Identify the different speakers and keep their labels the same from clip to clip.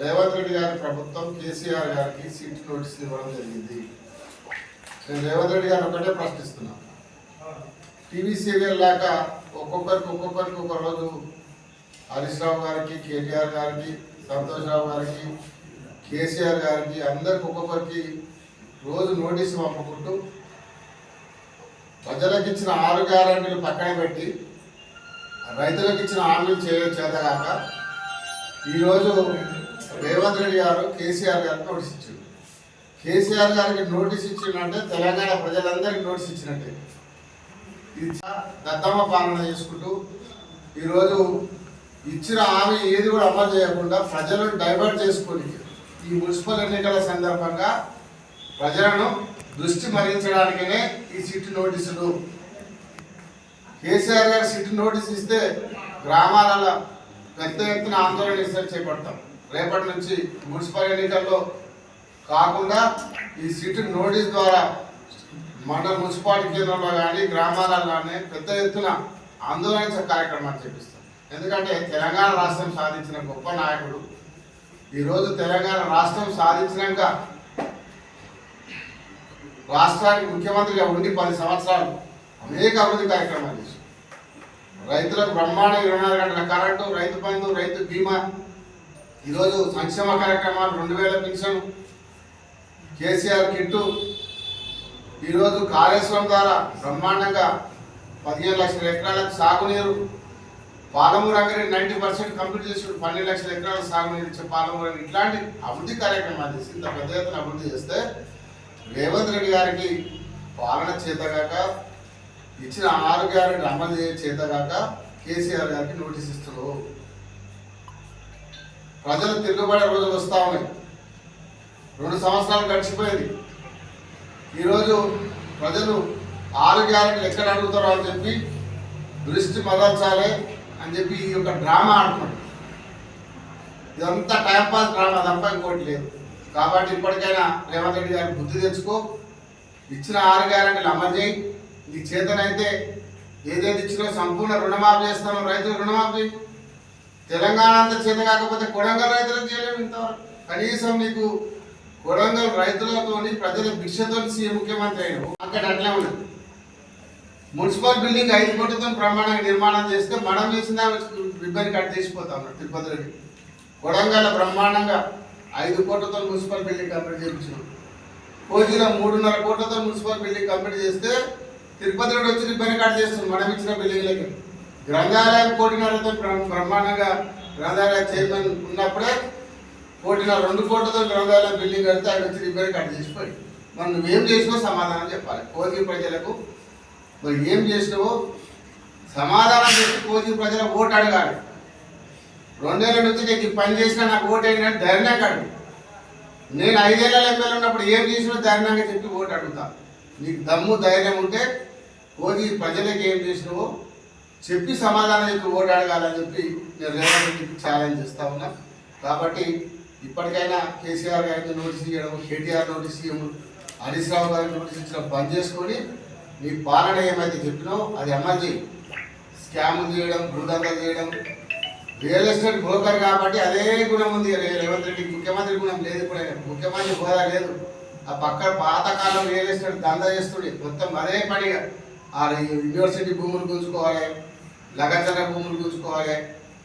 Speaker 1: రేవంత్ రెడ్డి గారి ప్రభుత్వం కేసీఆర్ గారికి సీట్ నోటీస్ ఇవ్వడం జరిగింది. నేను రేవంత్ రెడ్డి గారిని ఒకటే ప్రశ్నిస్తున్నా. టీవీ సీరియల్ లేక ఒక్కొక్కరికి ఒక్కొక్కరికి ఒక రోజు హరీష్ రావు గారికి కేటీఆర్ గారికి సంతోష్ రావు గారికి కేసీఆర్ గారికి అందరికి ఒక్కొక్కరికి రోజు నోటీసు పంపుకుంటూ ప్రజలకు ఇచ్చిన ఆరు గ్యారంటీలు పక్కన పెట్టి రైతులకు ఇచ్చిన హామీలు చేయ చేతగాక ఈరోజు రేవంత్ రెడ్డి గారు కేసీఆర్ గారికి నోటీస్ ఇచ్చిండు కేసీఆర్ గారికి నోటీస్ ఇచ్చిందంటే తెలంగాణ ప్రజలందరికీ నోటీస్ ఇచ్చినట్టే. ఇది దత్తమ్మ పాలన చేసుకుంటూ ఈరోజు ఇచ్చిన హామీ ఏది కూడా అమలు చేయకుండా ప్రజలను డైవర్ట్ చేసుకొని ఈ మున్సిపల్ ఎన్నికల సందర్భంగా ప్రజలను దృష్టి మరించడానికనే ఈ సిట్ నోటీసులు. కేసీఆర్ గారు సిట్ నోటీస్ ఇస్తే గ్రామాలలో పెద్ద ఎత్తున ఆందోళన చేపడతాం. రేపటి నుంచి మున్సిపల్ ఎన్నికల్లో కాకుండా ఈ సిటీ నోటీస్ ద్వారా మండల మున్సిపాలిటీ కేంద్రంలో కానీ గ్రామాలలో కానీ పెద్ద ఎత్తున ఆందోళన కార్యక్రమాలు చేపిస్తాం. ఎందుకంటే తెలంగాణ రాష్ట్రం సాధించిన గొప్ప నాయకుడు. ఈరోజు తెలంగాణ రాష్ట్రం సాధించినాక రాష్ట్రానికి ముఖ్యమంత్రిగా ఉండి పది సంవత్సరాలు అనేక అభివృద్ధి కార్యక్రమాలు చేశారు రైతులకు బ్రహ్మాండ ఇరవై నాలుగు గంటల కరెంటు రైతు బంధు రైతు బీమా. ఈరోజు సంక్షేమ కార్యక్రమాలు రెండు వేల పెన్షన్ కేసీఆర్ కిట్టు. ఈరోజు కాళేశ్వరం ద్వారా బ్రహ్మాండంగా పదిహేను లక్షల ఎకరాలకు సాగునీరు. పాలమూరు అంగడి నైంటీ పర్సెంట్ కంప్లీట్ చేసి పన్నెండు లక్షల ఎకరాల సాగునీరు ఇచ్చే పాలమూరు ఇట్లాంటి అభివృద్ధి కార్యక్రమాలు చేసి ఇంత పెద్ద ఎత్తున అభివృద్ధి చేస్తే రేవంత్ రెడ్డి గారికి పాలన చేతగాక ఇచ్చిన ఆరు గ్యారెంటీ అమలు చేతగాక కేసీఆర్ గారికి నోటీస్ ఇస్తున్నారు. ప్రజలు తిరుగుబడే రోజులు వస్తా ఉన్నాయి. రెండు సంవత్సరాలు గడిచిపోయింది. ఈరోజు ప్రజలు ఆరు గ్యారెంటీలు ఎక్కడ అడుగుతారో అని చెప్పి దృష్టి మరల్చాలి అని చెప్పి ఈ యొక్క డ్రామా ఆడుతున్నాడు ఇదంతా టైంపాస్ డ్రామా తప్ప ఇంకోటి లేదు. కాబట్టి ఇప్పటికైనా రేవంత్ రెడ్డి గారు బుద్ధి తెచ్చుకో ఇచ్చిన ఆరు గ్యారెంటీలు అమలు చేయి. నీ చేతనైతే ఏదైతే ఇచ్చినా సంపూర్ణ రుణమాఫీ చేస్తానో రైతులు రుణమాఫీ. తెలంగాణ అంతా చేత కాకపోతే కొడంగల్ రైతులకు చేయలేము ఇంతవరకు. కనీసం నీకు కొడంగల్ రైతులతోని ప్రజల భిక్షతో సీఎం ముఖ్యమంత్రి అయిన అక్కడ అట్లే ఉన్నది. మున్సిపల్ బిల్డింగ్ ఐదు కోట్లతో ప్రమాణంగా నిర్మాణం చేస్తే మనం చేసిన రిబ్బన్ కట్ చేసిపోతాం తిరుపతిలోకి. కొడంగల్ బ్రహ్మాండంగా ఐదు కోట్లతో మున్సిపల్ బిల్డింగ్ కంప్లీట్ చేయించినాం. కోజిలో మూడున్నర కోట్లతో మున్సిపల్ బిల్డింగ్ కంప్లీట్ చేస్తే తిరుపతి నుండి వచ్చి రిబ్బన్ కట్ చేస్తుంది మనం ఇచ్చిన బిల్డింగ్లకి గ్రంథాలయం కోటిన్నరతో బ్రహ్మాండంగా గ్రంథాలయ చైర్మన్ ఉన్నప్పుడే కోటిన్నర రెండు కోట్లతో గ్రంథాలయం బిల్డింగ్ కడితే ఆయన వచ్చి రిపేర్ కట్ చేసిపోయి. మనం నువ్వేం చేసినావో సమాధానం చెప్పాలి. కోజీ ప్రజలకు మరి ఏం చేసినావో సమాధానం చెప్పి కోజీ ప్రజల ఓటు అడగాలి. రెండేళ్ళ నుంచి నీకు ఈ పని చేసినా నాకు ఓటు అయినట్టు ధైర్యంగా అడుగు. నేను ఐదేళ్ళ ఎమ్మెల్యే ఉన్నప్పుడు ఏం చేసినా ధైర్యంగా చెప్పి ఓటు అడుగుతా. నీకు దమ్ము ధైర్యం ఉంటే కోజీ ప్రజలకు ఏం చేసినావో చెప్పి సమాధానం చెప్పి ఓటు అడగాలని చెప్పి నేను రేవంత్ రెడ్డికి ఛాలెంజ్ చేస్తా ఉన్నా. కాబట్టి ఇప్పటికైనా కేసీఆర్ గారికి నోటీస్ ఇవ్వడం కేటీఆర్ నోటీస్ ఇవ్వడం హరీష్ రావు గారికి నోటీస్ ఇచ్చిన బంద్ చేసుకొని నీ పాలన ఏమైతే చెప్పినావు అది అమలు చేయి. స్కామ్ చేయడం భూదంగా చేయడం. రియల్ ఎస్టేట్ బ్రోకర్ కాబట్టి అదే గుణం ఉంది. రేవంత్ రెడ్డికి ముఖ్యమంత్రి గుణం లేదు ఇప్పుడు ముఖ్యమంత్రి హోదా లేదు. ఆ పక్క పాతకాలం రియల్ ఎస్టేట్ దందా చేస్తుండే. మొత్తం అదే పనిగా. ఆ యూనివర్సిటీ భూములు గుంజుకోవాలి లగచర భూములు గుంజుకోవాలి.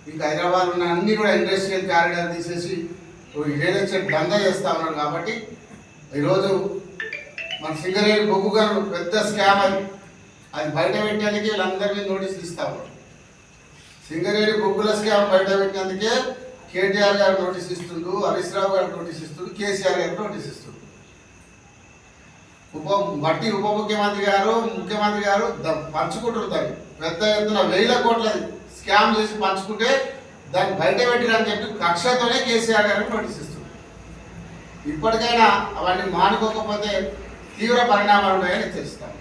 Speaker 1: ఇంకా హైదరాబాద్ ఉన్న అన్ని కూడా ఇండస్ట్రియల్ కారిడార్ తీసేసి ఓ రియల్ ఎస్టేట్ దందా చేస్తా ఉన్నారు కాబట్టి ఈరోజు మన సింగరేణి బొగ్గు గారు పెద్ద స్కామ్ అది. అది బయట పెట్టేందుకే వీళ్ళందరినీ నోటీసులు ఇస్తా ఉన్నారు. సింగరేణి బొగ్గుల స్కామ్ బయట పెట్టినందుకే కేటీఆర్ గారు నోటీస్ ఇస్తుండు హరీష్ రావు గారు నోటీస్ ఇస్తుండ్రు కేసీఆర్ గారు నోటీస్ ఇస్తుండ్రు ఉప మట్టి ఉప ముఖ్యమంత్రి గారు ముఖ్యమంత్రి గారు ద- పంచుకుంటారు దాన్ని. పెద్ద ఎత్తున వేల కోట్లది స్కామ్ చేసి పంచుకుంటే దాన్ని బయట పెట్టిరని చెప్పి కక్షతోనే కేసీఆర్ గారు నోటీస్ ఇప్పటికైనా అవన్నీ మానుకోకపోతే తీవ్ర పరిణామాలు ఉన్నాయని హెచ్చరిస్తాను